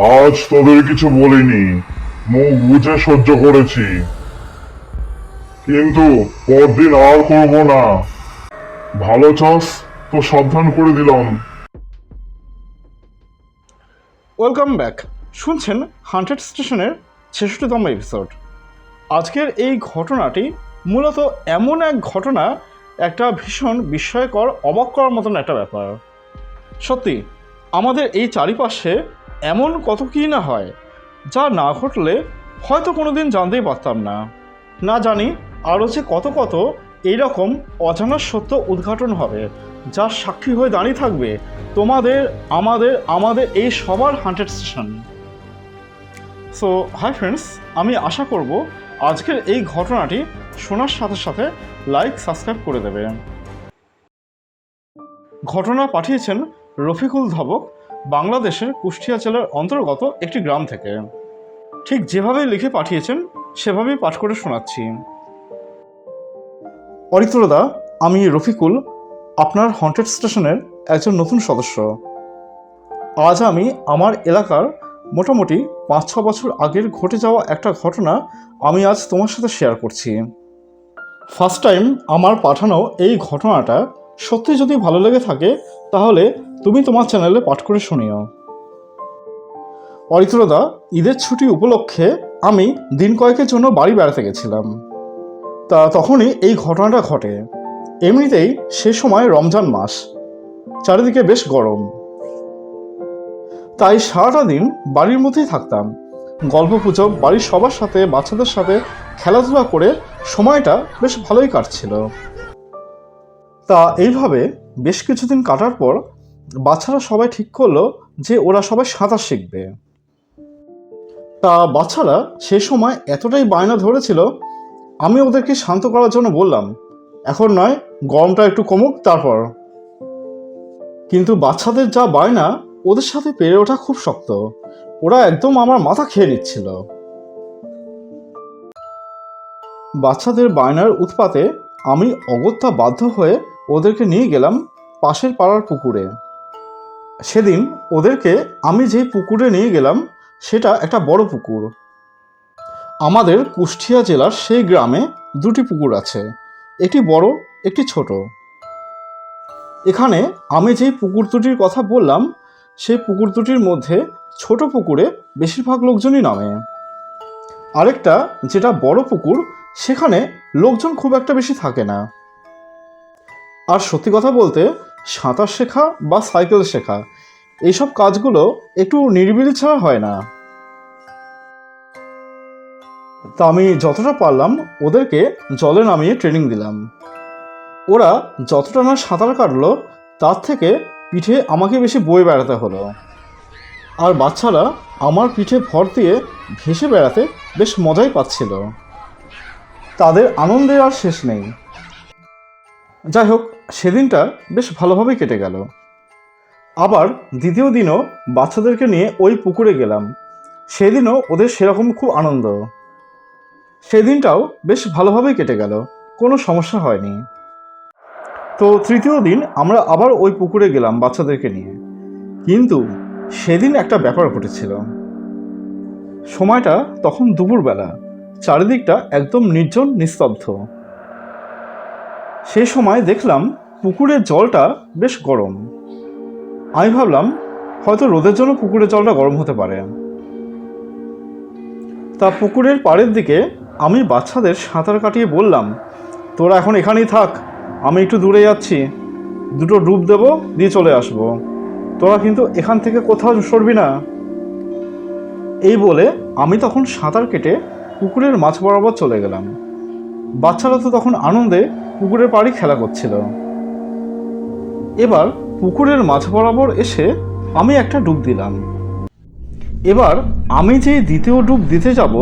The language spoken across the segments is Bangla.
আজ তোদের কিছু বলিনি। মুখ বুঝে সহ্য করেছি। কিন্তু পরদিন আর করব না। ভালো চস তো সাবধান করে দিলাম। Welcome back. শুনছেন হান্ড্রেড স্টেশনের ছেষট্টিতম এপিসোড। আজকের এই ঘটনাটি মূলত এমন এক ঘটনা, একটা ভীষণ বিস্ময়কর, অবাক করার মতন একটা ব্যাপার। সত্যি, আমাদের এই চারিপাশে এমন কত কী না হয়, যা না ঘটলে হয়তো কোনো দিন জানতেই পারতাম না। না জানি আরও যে কত কত এইরকম অজানা সত্য উদ্ঘাটন হবে যার সাক্ষী হয়ে দাঁড়িয়ে থাকবে তোমাদের, আমাদের আমাদের এই সবার haunted station so hi friends আমি আশা করব আজকের এই ঘটনাটি শোনার সাথে সাথে লাইক সাবস্ক্রাইব করে দেবে। ঘটনা পাঠিয়েছেন রফিকুল ধবক। বাংলাদেশের কুষ্টিয়া জেলার অন্তর্গত একটি গ্রাম থেকে। ঠিক যেভাবে লিখে পাঠিয়েছেন, সেভাবেই পাঠ করে শোনাচ্ছি। অরিত্রদা, আমি রফিকুল, আপনার হন্টেড স্টেশনের একজন নতুন সদস্য। আজ আমি আমার এলাকার মোটামুটি পাঁচ ছ বছর আগের ঘটে যাওয়া একটা ঘটনা আমি আজ তোমার সাথে শেয়ার করছি। ফার্স্ট টাইম আমার পাঠানো এই ঘটনাটা সত্যি যদি ভালো লেগে থাকে, তাহলে তুমি তোমার চ্যানেলে পাঠ করে শুনিও। অরিত্রদা ঈদের ছুটি উপলক্ষে আমি দিন কয়েকের জন্য বাড়ি বেড়াতে গেছিলাম। তা তখনই এই ঘটনাটা ঘটে। এমনিতেই সে সময় রমজান মাস। চারিদিকে বেশ গরম। তাই সারাটা দিন বাড়ির মধ্যেই থাকতাম। গল্প গুজব, বাড়ির সবার সাথে, বাচ্চাদের সাথে খেলাধুলা করে সময়টা বেশ ভালোই কাটছিল। তা এইভাবে বেশ কিছুদিন কাটার পর বাচ্চারা সবাই ঠিক করল যে ওরা সবাই সাঁতার শিখবে। তা বাচ্চারা সে সময় এতটাই বায়না ধরেছিল, আমি ওদেরকে শান্ত করার জন্য বললাম, এখন নয়, গরমটা একটু কমুক তারপর। কিন্তু বাচ্চাদের যা বায়না, ওদের সাথে পেরে ওঠা খুব শক্ত। ওরা একদম আমার মাথা খেয়ে নিচ্ছিল। বাচ্চাদের বায়নার উৎপাতে আমি অগত্যা বাধ্য হয়ে ওদেরকে নিয়ে গেলাম পাশের পাড়ার পুকুরে। সেদিন ওদেরকে আমি যেই পুকুরে নিয়ে গেলাম, সেটা একটা বড় পুকুর। আমাদের কুষ্টিয়া জেলার সেই গ্রামে দুটি পুকুর আছে, একটি বড়, একটি ছোট। এখানে আমি যেই পুকুর দুটির কথা বললাম, সেই পুকুর দুটির মধ্যে ছোট পুকুরে বেশিরভাগ লোকজনই নামে। আরেকটা যেটা বড় পুকুর, সেখানে লোকজন খুব একটা বেশি থাকে না। আর সত্যি কথা বলতে সাঁতার শেখা বা সাইকেল শেখা, এইসব কাজগুলো একটু নিরিবিলি ছাড়া হয় না। তা আমি যতটা পারলাম ওদেরকে জলে নামিয়ে ট্রেনিং দিলাম। ওরা যতটা না সাঁতার কাটলো, তার থেকে পিঠে আমাকে বেশি বয়ে বেড়াতে হলো। আর বাচ্চারা আমার পিঠে ভর দিয়ে ভেসে বেড়াতে বেশ মজাই পাচ্ছিল। তাদের আনন্দের আর শেষ নেই। যাই হোক সেদিনটা বেশ ভালোভাবেই কেটে গেল। আবার দ্বিতীয় দিনও বাচ্চাদেরকে নিয়ে ওই পুকুরে গেলাম। সেদিনও ওদের সেরকম খুব আনন্দ। সেদিনটাও বেশ ভালোভাবেই কেটে গেল, কোনো সমস্যা হয়নি। তো তৃতীয় দিন আমরা আবার ওই পুকুরে গেলাম বাচ্চাদেরকে নিয়ে। কিন্তু সেদিন একটা ব্যাপার ঘটেছিল। সময়টা তখন দুপুরবেলা, চারিদিকটা একদম নির্জন, নিস্তব্ধ। সেই সময় দেখলাম পুকুরের জলটা বেশ গরম। আমি ভাবলাম, হয়তো রোদের জন্য পুকুরের জলটা গরম হতে পারে। তা পুকুরের পাড়ের দিকে আমি বাচ্চাদের সাঁতার কাটিয়ে বললাম, তোরা এখন এখানেই থাক, আমি একটু দূরে যাচ্ছি। দুটো ডুব দেবো, দিয়ে চলে আসব। তোরা কিন্তু এখান থেকে কোথাও সরবি না। এই বলে আমি তখন সাঁতার কেটে পুকুরের মাছ বরাবর চলে গেলাম। বাচ্চারা তো তখন আনন্দে পুকুরের পাড়ি খেলা করছিল। এবার পুকুরের মাঝ বরাবর এসে আমি একটা ডুব দিলাম। এবার আমি যেই দ্বিতীয় ডুব দিতে যাব,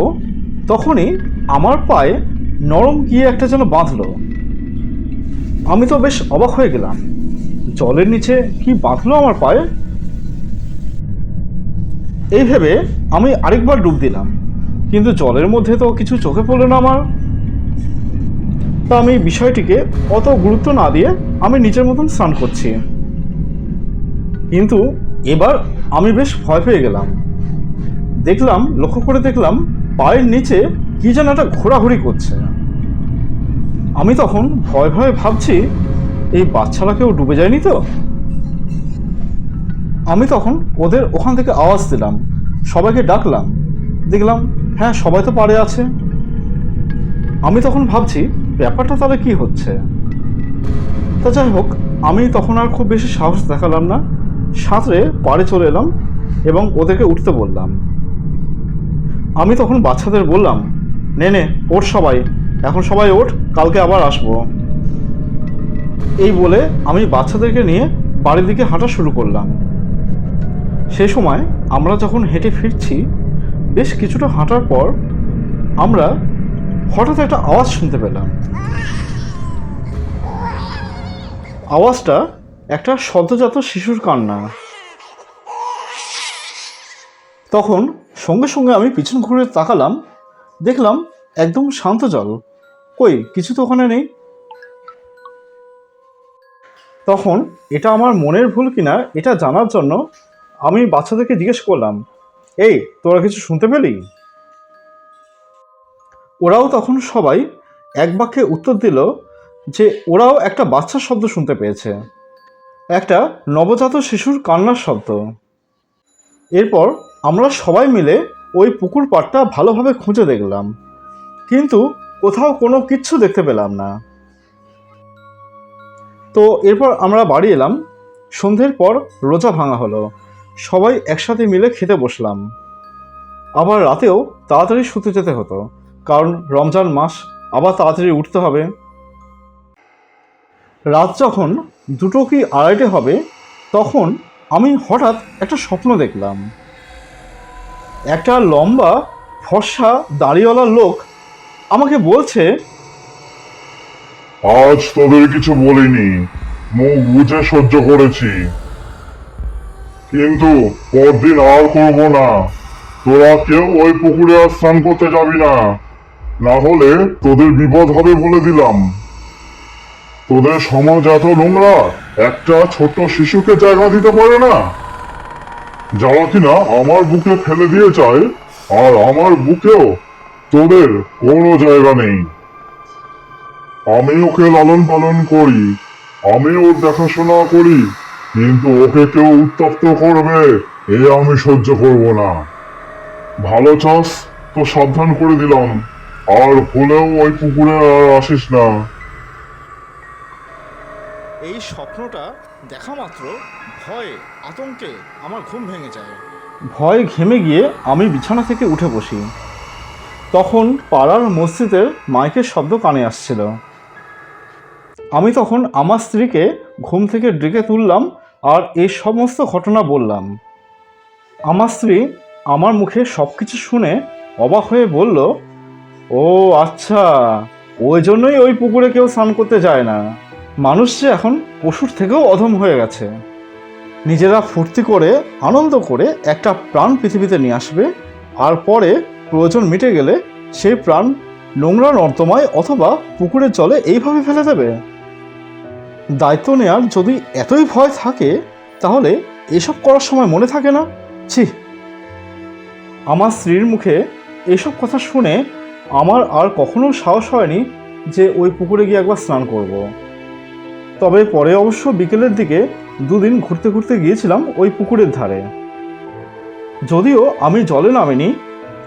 তখনই আমার পায়ে নরম গিয়ে একটা যেন বাঁধলো। আমি তো বেশ অবাক হয়ে গেলাম, জলের নিচে কি বাঁধলো আমার পায়ে? এই ভেবে আমি আরেকবার ডুব দিলাম, কিন্তু জলের মধ্যে তো কিছু চোখে পড়ল না আমার। তা আমি বিষয়টিকে অত গুরুত্ব না দিয়ে আমি নিজের মতন স্নান করছি। কিন্তু এবার আমি বেশ ভয় পেয়ে গেলাম। দেখলাম, লক্ষ্য করে দেখলাম পায়ের নিচে কি যেন একটা ঘোরাঘুরি করছে। আমি তখন ভয় ভয়ে ভাবছি, এই বাচ্চারা কেউ ডুবে যায়নি তো? আমি তখন ওদের ওখান থেকে আওয়াজ দিলাম, সবাইকে ডাকলাম। দেখলাম হ্যাঁ সবাই তো পারে আছে। আমি তখন ভাবছি ব্যাপারটা তাহলে কি হচ্ছে? তা যাই হোক, আমি তখন আর খুব বেশি সাহস দেখালাম না। সাঁতরে পাড়ে চলে এলাম এবং ওদেরকে উঠতে বললাম। আমি তখন বাচ্চাদের বললাম, নে নে, ওঠ সবাই। এখন সবাই ওঠ, কালকে আবার আসব। এই বলে আমি বাচ্চাদেরকে নিয়ে বাড়ির দিকে হাঁটা শুরু করলাম। সে সময় আমরা যখন হেঁটে ফিরছি, বেশ কিছুটা হাঁটার পর আমরা হঠাৎ একটা আওয়াজ শুনতে পেলাম। আওয়াজটা একটা সদ্যজাত শিশুর কান্না। তখন সঙ্গে সঙ্গে আমি পিছন ঘুরে তাকালাম, দেখলাম একদম শান্ত জল। কই, কিছু তো ওখানে নেই। তখন এটা আমার মনের ভুল কিনা, এটা জানার জন্য আমি বাচ্চাদেরকে জিজ্ঞেস করলাম, এই, তোরা কিছু শুনতে পেলি? ওরাও তখন সবাই এক বাক্যে উত্তর দিল যে ওরাও একটা বাচ্চার শব্দ শুনতে পেয়েছে। একটা নবজাত শিশুর কান্নার শব্দ। এরপর আমরা সবাই মিলে ওই পুকুর পাড়টা ভালোভাবে খুঁজে দেখলাম। কিন্তু কোথাও কোনো কিচ্ছু দেখতে পেলাম না। তো এরপর আমরা বাড়ি এলাম। সন্ধ্যের পর রোজা ভাঙা হলো। সবাই একসাথে মিলে খেতে বসলাম। আবার রাতেও তাড়াতাড়ি শুতে যেতে হতো। কারণ রমজান মাস আবার তাড়াতাড়ি উঠতে হবে। রাত যখন দুটো কি আড়াইটে হবে, তখন আমি হঠাৎ একটা স্বপ্ন দেখলাম। একটা লম্বা, ফর্সা, দাড়িওয়ালা লোক আমাকে বলছে, আজ তোদের কিছু বলিনি, মুখ বুঝে সহ্য করেছি। কিন্তু পরদিন আর করব না। তোরা কেউ ওই পুকুরে আর স্নান করতে যাবি না। না হলে তোদের বিপদ হবে বলে দিলাম। তোদের সমাজ এত নোংরা, একটা ছোট্ট শিশুকে জায়গা দিতে পারে না। যারা কিনা আমার বুকে ফেলে দিয়ে যায়, আর আমার বুকেও তোদের কোনো জায়গা নেই। আমি ওকে লালন পালন করি, আমি ওর দেখাশোনা করি, কিন্তু ওকে কেউ উত্তপ্ত করবে, এ আমি সহ্য করব না। ভালো চাষ তো সাবধান করে দিলাম। আর ভুলেও ওই পুকুরে আর আসিস না। এই স্বপ্নটা দেখা মাত্র ভয়ে আতঙ্কে আমার ঘুম ভেঙে যায়। ভয় ঘেমে গিয়ে আমি বিছানা থেকে উঠে বসি। তখন পাড়ার মসজিদের মাইকের শব্দ কানে আসছিল। আমি তখন আমার স্ত্রীকে ঘুম থেকে ডেকে তুললাম আর এই সমস্ত ঘটনা বললাম। আমার স্ত্রী আমার মুখে সব কিছু শুনে অবাক হয়ে বলল ও আচ্ছা। ওই জন্যই ওই পুকুরে কেউ স্নান করতে যায় না। মানুষ যে এখন পশুর থেকেও অধম হয়ে গেছে। নিজেরা ফুর্তি করে, আনন্দ করে একটা প্রাণ পৃথিবীতে নিয়ে আসবে, আর পরে প্রয়োজন মিটে গেলে সেই প্রাণ নোংরা নর্দমায় অথবা পুকুরের জলে এইভাবে ফেলে দেবে। দায়িত্ব নেওয়ার যদি এতই ভয় থাকে, তাহলে এসব করার সময় মনে থাকে না? ছি। আমার স্ত্রীর মুখে এসব কথা শুনে আমার আর কখনো সাহস হয়নি যে ওই পুকুরে গিয়ে একবার স্নান করব। তবে পরে অবশ্য বিকেলের দিকে দুদিন ঘুরতে ঘুরতে গিয়েছিলাম ওই পুকুরের ধারে। যদিও আমি জলে নামিনি,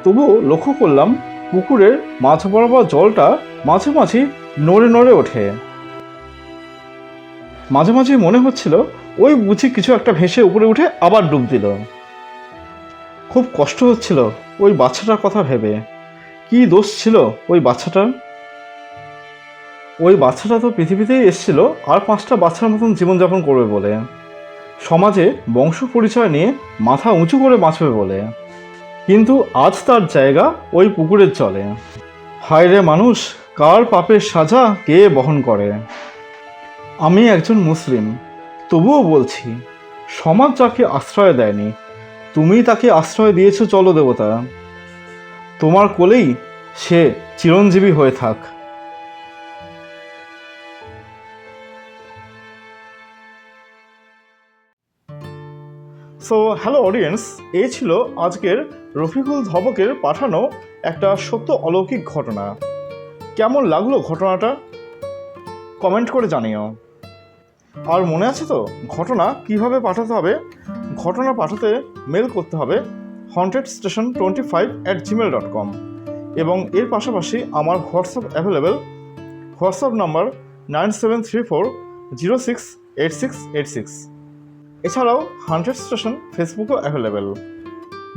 তবুও লক্ষ্য করলাম পুকুরের মাছ বরাবর জলটা মাঝে মাঝে নড়ে নড়ে ওঠে। মাঝে মাঝে মনে হচ্ছিল ওই বুঝি কিছু একটা ভেসে উপরে উঠে আবার ডুব দিল। খুব কষ্ট হচ্ছিল ওই বাচ্চাটার কথা ভেবে। কি দোষ ছিল ওই বাচ্চাটার? ওই বাচ্চাটা তো পৃথিবীতেই এসেছিল আর পাঁচটা বাচ্চার মতন জীবনযাপন করবে বলে। সমাজে বংশ পরিচয় নিয়ে মাথা উঁচু করে বাঁচবে বলে। কিন্তু আজ তার জায়গা ওই পুকুরের চলে হায় রে মানুষ, কার পাপের সাজা কে বহন করে? আমি একজন মুসলিম, তবুও বলছি, সমাজ যাকে আশ্রয় দেয়নি, তুমি তাকে আশ্রয় দিয়েছ চলো দেবতা। তোমার কোলেই সে চিরঞ্জীবী হয়ে থাক। সো হ্যালো অডিয়েন্স এই ছিল আজকের রফিকুল ধবকের পাঠানো একটা সত্য অলৌকিক ঘটনা। কেমন লাগল ঘটনাটা? কমেন্ট করে জানিও। আর মনে আছে তো, ঘটনা কীভাবে পাঠাতে হবে? ঘটনা পাঠাতে মেল করতে হবে। Haunted station twenty five at gmail dot com এবং এর পাশাপাশি আমার whatsapp available whatsapp number nine seven three four zero six eight six eight six এছাড়াও হান্ড্রেড স্টেশন ফেসবুকও অ্যাভেলেবেল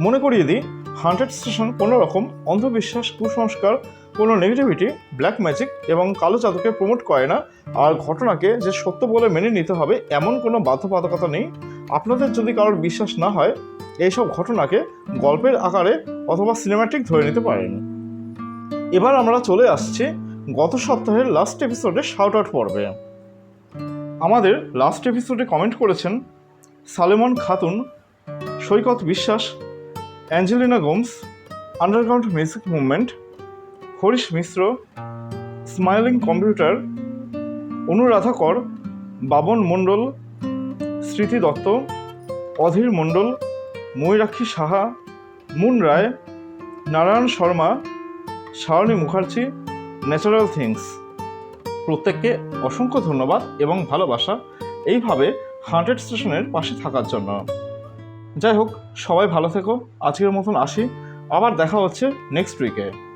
মনে করিয়ে দিই হান্ড্রেড স্টেশন কোনো রকম অন্ধবিশ্বাস, কুসংস্কার, কোনো নেগেটিভিটি ব্ল্যাক ম্যাজিক এবং কালো জাদুকে প্রমোট করে না। আর ঘটনাকে যে সত্য বলে মেনে নিতে হবে এমন কোনো বাধ্যবাধকতা নেই। আপনাদের যদি কারোর বিশ্বাস না হয় এইসব ঘটনাকে গল্পের আকারে অথবা সিনেমাটিক ধরে নিতে পারেন। এবার আমরা চলে আসছি গত সপ্তাহের লাস্ট এপিসোডে শাউট আউট পর্বে। আমাদের লাস্ট এপিসোডে কমেন্ট করেছেন Salemon Khatun, Saikat Biswas, Angelina Gomes underground music movement Harish Mishra smiling computer Anuradha Kar Babon Mondal, Smriti Dutta, Adhir Mondal Mayurakshi Saha, Moon Roy, Narayan Sharma Shaoni Mukherjee natural things প্রত্যেককে অসংখ্য ধন্যবাদ এবং ভালোবাসা এইভাবে হান্ড্রেড স্টেশনের পাশে থাকার জন্য। যাই হোক, সবাই ভালো থেকো। আজকের মতন আসি। আবার দেখা হচ্ছে নেক্সট উইকে